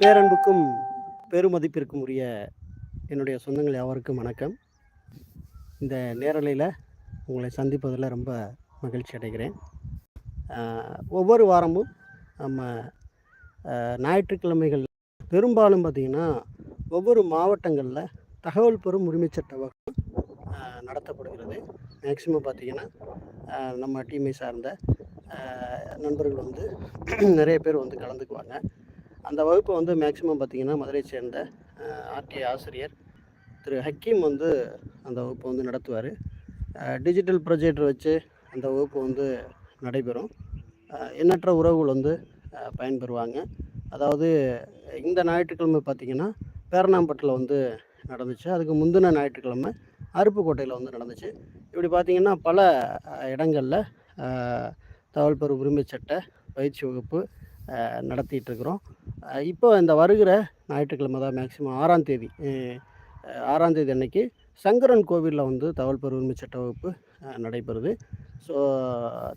பேரன்புக்கும் பெருமதிப்பிற்கும் உரிய என்னுடைய சொந்தங்கள் யாவருக்கும் வணக்கம். இந்த நேரலையில் உங்களை சந்திப்பதில் ரொம்ப மகிழ்ச்சி அடைகிறேன். ஒவ்வொரு வாரமும் நம்ம ஞாயிற்றுக்கிழமைகள் பெரும்பாலும் பார்த்திங்கன்னா ஒவ்வொரு மாவட்டங்களில் தகவல் பெறும் உரிமைச் சட்ட வகுப்பு நடத்தப்படுகிறது. மேக்சிமம் பார்த்திங்கன்னா நம்ம டீமை சார்ந்த நண்பர்கள் வந்து நிறைய பேர் வந்து கலந்துக்குவாங்க. அந்த வகுப்பை வந்து மேக்சிமம் பார்த்திங்கன்னா மதுரை சேர்ந்த ஆர்டிஐ ஆசிரியர். திரு ஹக்கீம் வந்து அந்த வகுப்பை வந்து நடத்துவார். டிஜிட்டல் ப்ரொஜெக்டர் வச்சு அந்த வகுப்பு வந்து நடைபெறும். எண்ணற்ற உறவுகள் வந்து பயன்பெறுவாங்க. அதாவது இந்த ஞாயிற்றுக்கிழமை பார்த்திங்கன்னா பேரணாம்பட்டில் வந்து நடந்துச்சு. அதுக்கு முந்தின ஞாயிற்றுக்கிழமை அருப்புக்கோட்டையில் வந்து நடந்துச்சு. இப்படி பார்த்திங்கன்னா பல இடங்களில் தகவல் பெறும் உரிமை சட்ட பயிற்சி வகுப்பு நடத்திட்டுருக்குறோம். இப்போ இந்த வருகிற ஞாயிற்றுக்கிழமை தான் மேக்ஸிமம் ஆறாம் தேதி ஆறாம் தேதி அன்னைக்கு சங்கரன் கோவிலில் வந்து தகவல் பெறும் உரிமைச் சட்ட வகுப்பு நடைபெறுது. ஸோ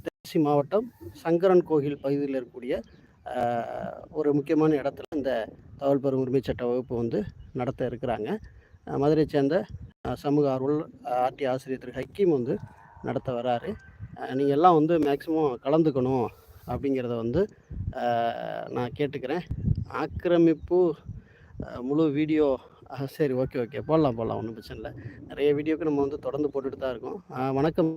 திருச்சி மாவட்டம் சங்கரன் கோவில் பகுதியில் இருக்கக்கூடிய ஒரு முக்கியமான இடத்துல இந்த தகவல் பெறும் உரிமைச் சட்ட வகுப்பு வந்து நடத்த இருக்கிறாங்க. மதுரை மதுரையை சேர்ந்த சமூக ஆர்வல் ஆர்டி ஆசிரியர் திரு ஹக்கீம் வந்து நடத்த வராரு. நீங்கள் எல்லாம் வந்து மேக்ஸிமம் கலந்துக்கணும் அப்படிங்கிறத வந்து நான் கேட்டுக்கிறேன். ஆக்கிரமிப்பு முழு வீடியோ சரி ஓகே ஓகே. போடலாம் போடலாம். ஒன்றும் பிரச்சனை இல்லை. நிறைய வீடியோக்கு நம்ம வந்து தொடர்ந்து போட்டுட்டு தான் இருக்கோம். வணக்கம்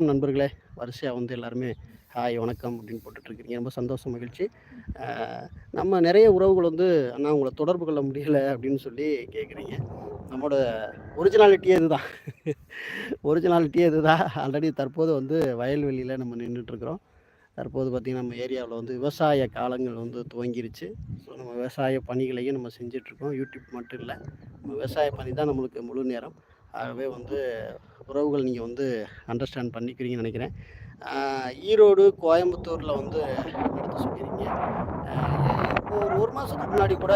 நண்பர்களே. வரிசையாக வந்து எல்லாருமே ஹாய் வணக்கம் அப்படின்னு போட்டுட்ருக்கீங்க ரொம்ப சந்தோஷம் மகிழ்ச்சி. நம்ம நிறைய உறவுகள் வந்து அண்ணா உங்களை தொடர்பு கொள்ள முடியலை அப்படின்னு சொல்லி கேட்குறீங்க நம்மளோட ஒரிஜினாலிட்டியே இதுதான். ஒரிஜினாலிட்டியே இதுதான். ஆல்ரெடி தற்போது வந்து வயல்வெளியில் நம்ம நின்றுட்டுருக்குறோம் தற்போது பார்த்திங்கன்னா நம்ம ஏரியாவில் வந்து விவசாய காலங்கள் வந்து துவங்கிருச்சு. ஸோ நம்ம விவசாய பணிகளையும் நம்ம செஞ்சிட்ருக்கோம். யூடியூப் மட்டும் இல்லை. நம்ம விவசாய பணி தான் நம்மளுக்கு முழு நேரம். ஆகவே வந்து உறவுகள் நீங்கள் வந்து அண்டர்ஸ்டாண்ட் பண்ணிக்கிறீங்கன்னு நினைக்கிறேன். ஈரோடு கோயம்புத்தூரில் வந்து நடத்த சொல்லியிருக்கீங்க. ஒரு ஒரு மாதத்துக்கு முன்னாடி கூட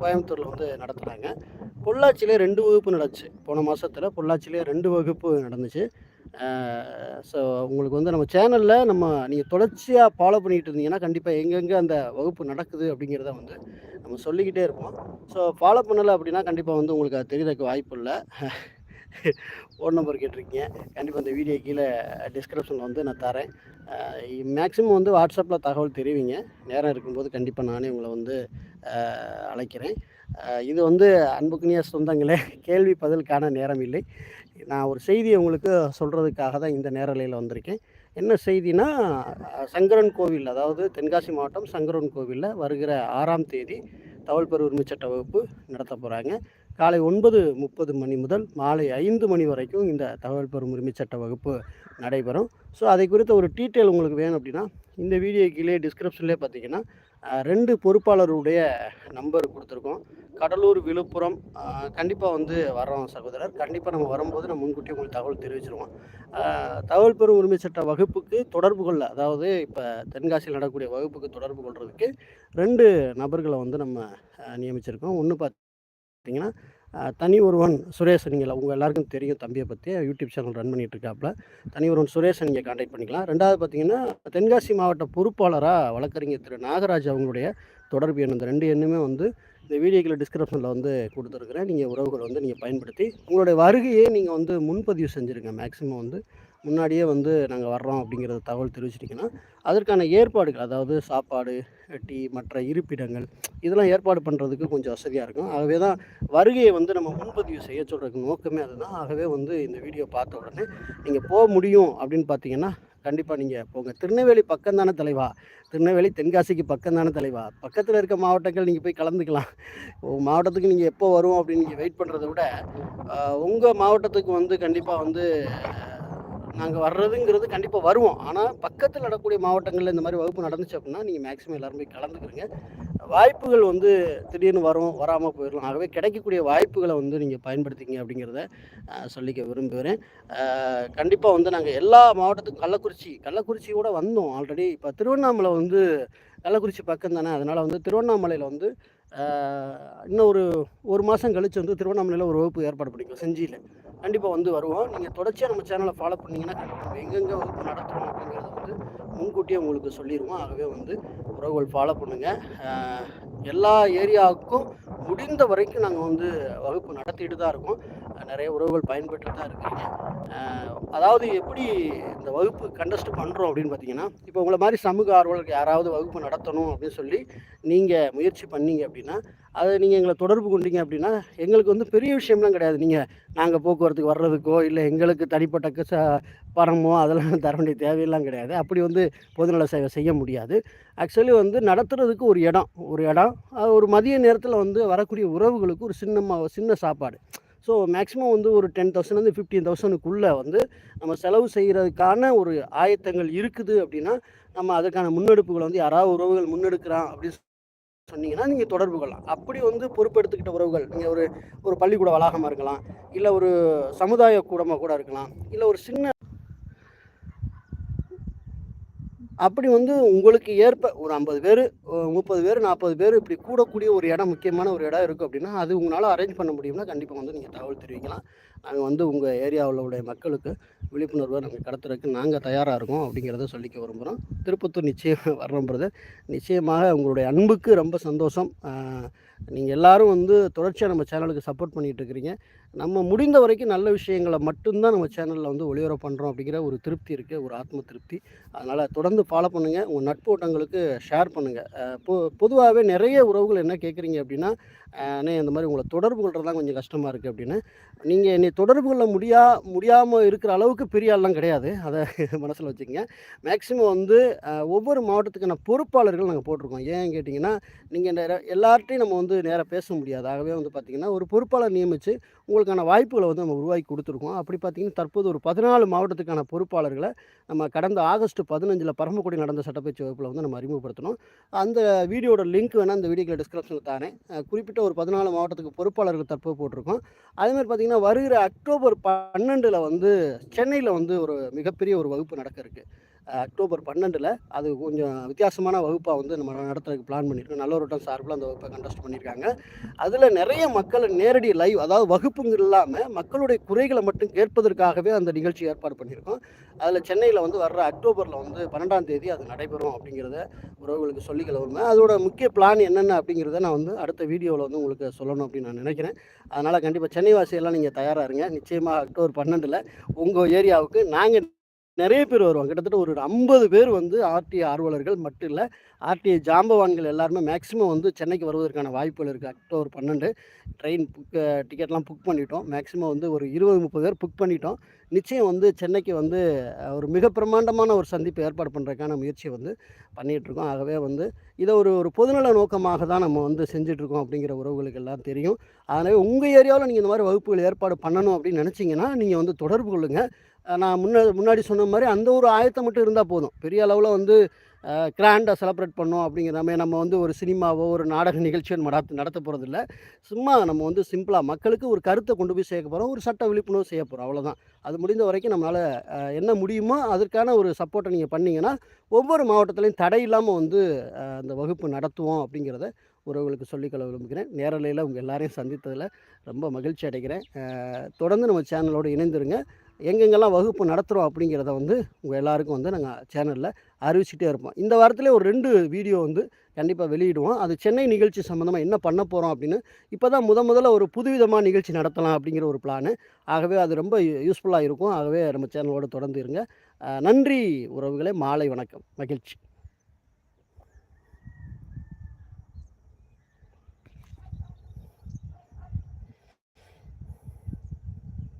கோயம்புத்தூரில் வந்து நடத்துனாங்க. பொள்ளாச்சியிலே ரெண்டு வகுப்பு நடந்துச்சு. போன மாதத்தில் பொள்ளாச்சியிலே ரெண்டு வகுப்பு நடந்துச்சு. ஸோ உங்களுக்கு வந்து நம்ம சேனலில் நம்ம நீங்கள் தொடர்ச்சியாக ஃபாலோ பண்ணிகிட்டு இருந்தீங்கன்னா கண்டிப்பாக எங்கெங்கே அந்த வகுப்பு நடக்குது அப்படிங்கிறத வந்து நம்ம சொல்லிக்கிட்டே இருப்போம். ஸோ ஃபாலோ பண்ணலை அப்படின்னா கண்டிப்பாக வந்து உங்களுக்கு அது தெரியறதுக்கு வாய்ப்பு இல்லை. ஃபோன் நம்பர் கேட்டிருக்கீங்க. கண்டிப்பாக இந்த வீடியோ கீழே டிஸ்கிரிப்ஷனில் வந்து நான் தரேன். மேக்ஸிமம் வந்து வாட்ஸ்அப்பில் தகவல் தெரிவிங்க. நேரம் இருக்கும்போது கண்டிப்பாக நானே உங்களை வந்து அழைக்கிறேன். இது வந்து அன்புக்குனிய சொந்தங்களே கேள்வி பதிலுக்கான நேரம் இல்லை. நான் ஒரு செய்தியை உங்களுக்கு சொல்கிறதுக்காக தான் இந்த நேரலையில் வந்திருக்கேன். என்ன செய்தினா சங்கரன் கோவில் அதாவது தென்காசி மாவட்டம் சங்கரன் கோவிலில் வருகிற ஆறாம் தேதி தகவல் பெறு சட்ட வகுப்பு நடத்த போகிறாங்க காலை ஒன்பது முப்பது மணி முதல் மாலை ஐந்து மணி வரைக்கும் இந்த தகவல் பெறும் உரிமை சட்ட வகுப்பு நடைபெறும். ஸோ அதை குறித்த ஒரு டீட்டெயில் உங்களுக்கு வேணும் அப்படின்னா இந்த வீடியோ கீழே டிஸ்கிரிப்ஷன்லேயே பார்த்தீங்கன்னா ரெண்டு பொறுப்பாளருடைய நம்பர் கொடுத்துருக்கோம். கடலூர் விழுப்புரம் கண்டிப்பாக வந்து வரோம் சகோதரர். கண்டிப்பாக நம்ம வரும்போது நம்ம முன்கூட்டியே உங்களுக்கு தகவல் தெரிவிச்சிருவோம். தகவல் பெறும் உரிமை சட்ட வகுப்புக்கு தொடர்பு கொள்ள அதாவது இப்போ தென்காசியில் நடக்கக்கூடிய வகுப்புக்கு தொடர்பு கொள்றதுக்கு ரெண்டு நபர்களை வந்து நம்ம நியமிச்சிருக்கோம். ஒன்று பார்த்தீங்கன்னா தனி ஒருவன் சுரேஷ் நீங்கள் உங்கள் எல்லாருக்கும் தெரியும் தம்பியை பற்றி யூடியூப் சேனல் ரன் பண்ணிகிட்டு இருக்காப்புல தனி ஒருவன் சுரேஷை நீங்கள் காண்டாக்ட் பண்ணிக்கலாம். ரெண்டாவது பார்த்தீங்கன்னா தென்காசி மாவட்ட பொறுப்பாளராக வழக்கறிஞர் திரு நாகராஜ் அவங்களுடைய தொடர்பு எண் இந்த ரெண்டு எண்ணுமே வந்து இந்த வீடியோக்களை டிஸ்கிரிப்ஷனில் வந்து கொடுத்துருக்குறேன். நீங்கள் உறவுகள் வந்து நீங்கள் பயன்படுத்தி உங்களுடைய வருகையை நீங்கள் வந்து முன்பதிவு செஞ்சுருங்க. மேக்ஸிமம் வந்து முன்னாடியே வந்து நாங்கள் வர்றோம் அப்படிங்கிறத தகவல் தெரிவிச்சிட்டிங்கன்னா அதற்கான ஏற்பாடுகள் அதாவது சாப்பாடு டீ மற்ற இருப்பிடங்கள் இதெல்லாம் ஏற்பாடு பண்ணுறதுக்கு கொஞ்சம் வசதியாக இருக்கும். ஆகவே தான் வருகையை வந்து நம்ம முன்பதிவு செய்ய சொல்கிறதுக்கு நோக்கமே அதுதான். ஆகவே வந்து இந்த வீடியோ பார்த்த உடனே நீங்கள் போக முடியும் அப்படின்னு பார்த்தீங்கன்னா கண்டிப்பாக நீங்கள் போங்க. திருநெல்வேலி பக்கம் தானே தலைவா? திருநெல்வேலி தென்காசிக்கு பக்கம் தானே தலைவா? பக்கத்தில் இருக்க மாவட்டங்கள் நீங்கள் போய் கலந்துக்கலாம். உங்கள் மாவட்டத்துக்கு நீங்கள் எப்போ வரும் அப்படின்னு நீங்கள் வெயிட் பண்ணுறத விட உங்கள் மாவட்டத்துக்கு வந்து கண்டிப்பாக வந்து நாங்கள் வர்றதுங்கிறது கண்டிப்பாக வருவோம். ஆனால் பக்கத்தில் நடக்கக்கூடிய மாவட்டங்களில் இந்த மாதிரி வகுப்பு நடந்துச்சு அப்படின்னா நீங்கள் மேக்ஸிமம் எல்லாரும் போய் கலந்துக்கிறீங்க. வாய்ப்புகள் வந்து திடீர்னு வரும் வராமல் போயிடலாம். ஆகவே கிடைக்கக்கூடிய வாய்ப்புகளை வந்து நீங்கள் பயன்படுத்திங்க அப்படிங்கிறத சொல்லிக்க விரும்புகிறேன். கண்டிப்பாக வந்து நாங்கள் எல்லா மாவட்டத்துக்கும் கள்ளக்குறிச்சி கள்ளக்குறிச்சி கூட வந்தோம் ஆல்ரெடி இப்போ திருவண்ணாமலை வந்து கள்ளக்குறிச்சி பக்கம் தானே. அதனால் வந்து திருவண்ணாமலையில் வந்து இன்னும் ஒரு ஒரு மாதம் கழித்து வந்து திருவண்ணாமலையில் ஒரு வகுப்பு ஏற்பாடு பண்ணிக்கோ செஞ்சியில். கண்டிப்பாக வந்து வருவோம். நீங்கள் தொடர்ச்சியாக நம்ம சேனலை ஃபாலோ பண்ணிங்கன்னா கண்டிப்பாக எங்கெங்கே வகுப்பு நடத்துகிறோம் அப்படிங்கிறத வந்து முன்கூட்டியே உங்களுக்கு சொல்லிடுவோம் ஆகவே வந்து உறவுகள் ஃபாலோ பண்ணுங்கள் எல்லா ஏரியாவுக்கும் முடிந்த வரைக்கும் நாங்கள் வந்து வகுப்பு நடத்திட்டு தான் இருக்கோம். நிறைய உறவுகள் பயன்பெற்று தான் இருக்கீங்க. அதாவது எப்படி இந்த வகுப்பு கண்டஸ்ட் பண்ணுறோம் அப்படின்னு பார்த்தீங்கன்னா இப்போ உங்களை மாதிரி சமூக ஆர்வலருக்கு யாராவது வகுப்பு நடத்தணும் அப்படின்னு சொல்லி நீங்கள் முயற்சி பண்ணீங்க அப்படின்னா அதை நீங்கள் எங்களை தொடர்பு கொண்டீங்க அப்படின்னா எங்களுக்கு வந்து பெரிய விஷயம்லாம் கிடையாது. நீங்கள் நாங்கள் போக்குவரத்துக்கு வர்றதுக்கோ இல்லை எங்களுக்கு தனிப்பட்ட க- ச- பணமோ அதெல்லாம் தர வேண்டிய தேவையெல்லாம் கிடையாது. அப்படி வந்து பொதுநல சேவை செய்ய முடியாது. ஆக்சுவலி வந்து நடத்துறதுக்கு ஒரு இடம் ஒரு இடம். ஒரு மதிய நேரத்தில் வந்து வரக்கூடிய உறவுகளுக்கு ஒரு சின்ன சின்ன சாப்பாடு. ஸோ மேக்ஸிமம் வந்து ஒரு டென் தௌசண்ட்லேருந்து ஃபிஃப்டீன் தௌசண்ட்க்குள்ளே வந்து நம்ம செலவு செய்கிறதுக்கான ஒரு ஆயத்தங்கள் இருக்குது அப்படின்னா நம்ம அதுக்கான முன்னெடுப்புகளை வந்து யாராவது உறவுகள் முன்னெடுக்கிறான் அப்படின்னு சொன்னீங்கன்னா நீங்கள் தொடர்பு கொள்ளலாம். அப்படி வந்து பொறுப்பெடுத்துக்கிட்ட உறவுகள் நீங்கள் ஒரு ஒரு பள்ளிக்கூட வளாகமாக இருக்கலாம் இல்லை ஒரு சமுதாய கூடமாக கூட இருக்கலாம் இல்லை ஒரு சின்ன அப்படி வந்து உங்களுக்கு ஏற்ப ஒரு ஐம்பது பேர் முப்பது பேர் நாற்பது பேர் இப்படி கூடக்கூடிய ஒரு இடம் முக்கியமான ஒரு இடம் இருக்குது அப்படின்னா அது உங்களால் அரேஞ்ச் பண்ண முடியும்னா கண்டிப்பாக வந்து நீங்கள் தகவல் தெரிவிக்கலாம். நாங்கள் வந்து உங்கள் ஏரியாவில் உடைய மக்களுக்கு விழிப்புணர்வை நாங்கள் கடத்துறதுக்கு நாங்கள் தயாராக இருக்கோம் அப்படிங்கிறத சொல்லிக்க விரும்புகிறோம் திருப்பத்தூர் நிச்சயம் வர்றோம் நிச்சயமாக உங்களுடைய அன்புக்கு ரொம்ப சந்தோஷம். நீங்கள் எல்லோரும் வந்து தொடர்ச்சியாக நம்ம சேனலுக்கு சப்போர்ட் பண்ணிகிட்டு இருக்கிறீங்க. நம்ம முடிந்த வரைக்கும் நல்ல விஷயங்களை மட்டும்தான் நம்ம சேனலில் வந்து ஒளிபர பண்ணுறோம் அப்படிங்கிற ஒரு திருப்தி இருக்குது ஒரு ஆத்ம திருப்தி. அதனால் தொடர்ந்து ஃபாலோ பண்ணுங்கள் உங்கள் நட்போட்டங்களுக்கு ஷேர் பண்ணுங்கள் பொ பொதுவாகவே நிறைய உறவுகள் என்ன கேட்குறீங்க அப்படின்னா அண்ணே இந்த மாதிரி உங்களை தொடர்பு கொள்கிறது தான் கொஞ்சம் கஷ்டமாக இருக்குது அப்படின்னு. நீங்கள் என்னை தொடர்பு கொள்ள முடியா முடியாமல் இருக்கிற அளவுக்கு பெரிய ஆள்லாம் கிடையாது. அதை மனசில் வச்சுக்கங்க. மேக்ஸிமம் வந்து ஒவ்வொரு மாவட்டத்துக்கான பொறுப்பாளர்கள் நாங்கள் போட்டிருக்கோம். ஏன் கேட்டிங்கன்னா நீங்கள் நேர எல்லார்ட்டையும் நம்ம வந்து நேராக பேச முடியாது. ஆகவே வந்து பார்த்திங்கன்னா ஒரு பொறுப்பாளர் நியமித்து அவங்களுக்கான வாய்ப்புகளை வந்து நம்ம உருவாக்கி கொடுத்துருக்கோம். அப்படி பார்த்திங்கன்னா தற்போது ஒரு பதினாலு மாவட்டத்துக்கான பொறுப்பாளர்களை நம்ம கடந்த ஆகஸ்ட் பதினஞ்சில் பரமக்குடி நடந்த சட்டப்பயிற்சி வகுப்பில் வந்து நம்ம அறிமுகப்படுத்தணும் அந்த வீடியோட லிங்க் வேணால் அந்த வீடியோக்கு டிஸ்கிரிப்ஷனில் தானே குறிப்பிட்ட ஒரு பதினாலு மாவட்டத்துக்கு பொறுப்பாளர்கள் தற்போது போட்டிருக்கோம். அதேமாதிரி பார்த்திங்கன்னா வருகிற அக்டோபர் பன்னெண்டில் வந்து சென்னையில் வந்து ஒரு மிகப்பெரிய ஒரு வகுப்பு நடக்க இருக்குது அக்டோபர் பன்னெண்டில் அது கொஞ்சம் வித்தியாசமான வகுப்பாக வந்து நம்ம நடத்துறதுக்கு பிளான் பண்ணியிருக்கோம் நல்லொருட்டம் சார்பில் அந்த வகுப்பை கண்டஸ்ட் பண்ணியிருக்காங்க அதில் நிறைய மக்கள் நேரடி லைவ் அதாவது வகுப்புங்க இல்லாமல் மக்களுடைய குறைகளை மட்டும் கேட்பதற்காகவே அந்த நிகழ்ச்சி ஏற்பாடு பண்ணியிருக்கோம் அதில் சென்னையில் வந்து வர்ற அக்டோபரில் வந்து பன்னெண்டாம் தேதி அது நடைபெறும் அப்படிங்கிறத உறவுகளுக்கு சொல்லிக்கல விரும்புகிறேன் அதோட முக்கிய பிளான் என்னென்ன அப்படிங்கிறத நான் வந்து அடுத்த வீடியோவில் வந்து உங்களுக்கு சொல்லணும் அப்படின்னு நான் நினைக்கிறேன். அதனால் கண்டிப்பாக சென்னை வாசியெல்லாம் நீங்கள் தயாராக இருங்க. நிச்சயமாக அக்டோபர் பன்னெண்டில் உங்கள் ஏரியாவுக்கு நாங்கள் நிறைய பேர் வருவாங்க. கிட்டத்தட்ட ஒரு ஐம்பது பேர் வந்து ஆர்டிஐ ஆர்வலர்கள் மட்டும் இல்லை ஆர்டிஐ ஜாம்பவான்கள் எல்லாருமே மேக்ஸிமம் வந்து சென்னைக்கு வருவதற்கான வாய்ப்புகள் இருக்குது அக்டோபர் பன்னெண்டு ட்ரெயின் புக் டிக்கெட்லாம் புக் பண்ணிட்டோம். மேக்ஸிமம் வந்து ஒரு இருபது முப்பது பேர் புக் பண்ணிட்டோம். நிச்சயம் வந்து சென்னைக்கு வந்து ஒரு மிக பிரமாண்டமான ஒரு சந்திப்பு ஏற்பாடு பண்ணுறதுக்கான முயற்சியை வந்து பண்ணிகிட்ருக்கோம் ஆகவே வந்து இதை ஒரு ஒரு பொதுநல நோக்கமாக தான் நம்ம வந்து செஞ்சிட்ருக்கோம் அப்படிங்கிற உறவுகளுக்கு எல்லாம் தெரியும். அதனால் உங்கள் ஏரியாவில் நீங்கள் இந்த மாதிரி வகுப்புகள் ஏற்பாடு பண்ணணும் அப்படின்னு நினச்சிங்கன்னா நீங்கள் வந்து தொடர்பு கொள்ளுங்கள் நான் முன்ன முன்னாடி சொன்ன மாதிரி அந்த ஒரு ஆயத்தம் மட்டும் இருந்தால் போதும். பெரிய அளவில் வந்து கிராண்டாக செலப்ரேட் பண்ணோம் அப்படிங்கிற மாதிரி நம்ம வந்து ஒரு சினிமாவோ ஒரு நாடக நிகழ்ச்சியோ நடத்த நடத்த போகிறதில்ல சும்மா நம்ம வந்து சிம்பிளாக மக்களுக்கு ஒரு கருத்தை கொண்டு போய் சேர்க்க போகிறோம் ஒரு சட்ட விழிப்புணர்வு செய்ய போகிறோம் அவ்வளோதான் அது முடிந்த வரைக்கும் நம்மளால் என்ன முடியுமோ அதற்கான ஒரு சப்போர்ட்டை நீங்கள் பண்ணீங்கன்னா ஒவ்வொரு மாவட்டத்துலையும் தடை இல்லாமல் வந்து அந்த வகுப்பு நடத்துவோம் அப்படிங்கிறத உறவுகளுக்கு சொல்லிக்கொள்ள விரும்புகிறேன். நேரலையில் உங்கள் எல்லாரையும் சந்தித்ததில் ரொம்ப மகிழ்ச்சி அடைகிறேன். தொடர்ந்து நம்ம சேனலோடு இணைந்துருங்க. எங்கெங்கெல்லாம் வகுப்பு நடத்துகிறோம் அப்படிங்கிறத வந்து உங்கள் எல்லாருக்கும் வந்து நாங்கள் சேனலில் அறிவிச்சிட்டே இருப்போம். இந்த வாரத்திலே ஒரு ரெண்டு வீடியோ வந்து கண்டிப்பாக வெளியிடுவோம். அது சென்னை நிகழ்ச்சி சம்மந்தமாக என்ன பண்ண போகிறோம் அப்படின்னு இப்போ தான் முத முதல்ல ஒரு புதுவிதமாக நிகழ்ச்சி நடத்தலாம் அப்படிங்கிற ஒரு பிளானு ஆகவே அது ரொம்ப யூஸ்ஃபுல்லாக இருக்கும். ஆகவே நம்ம சேனலோடு தொடர்ந்து இருங்க. நன்றி உறவுகளே. மாலை வணக்கம். மகிழ்ச்சி.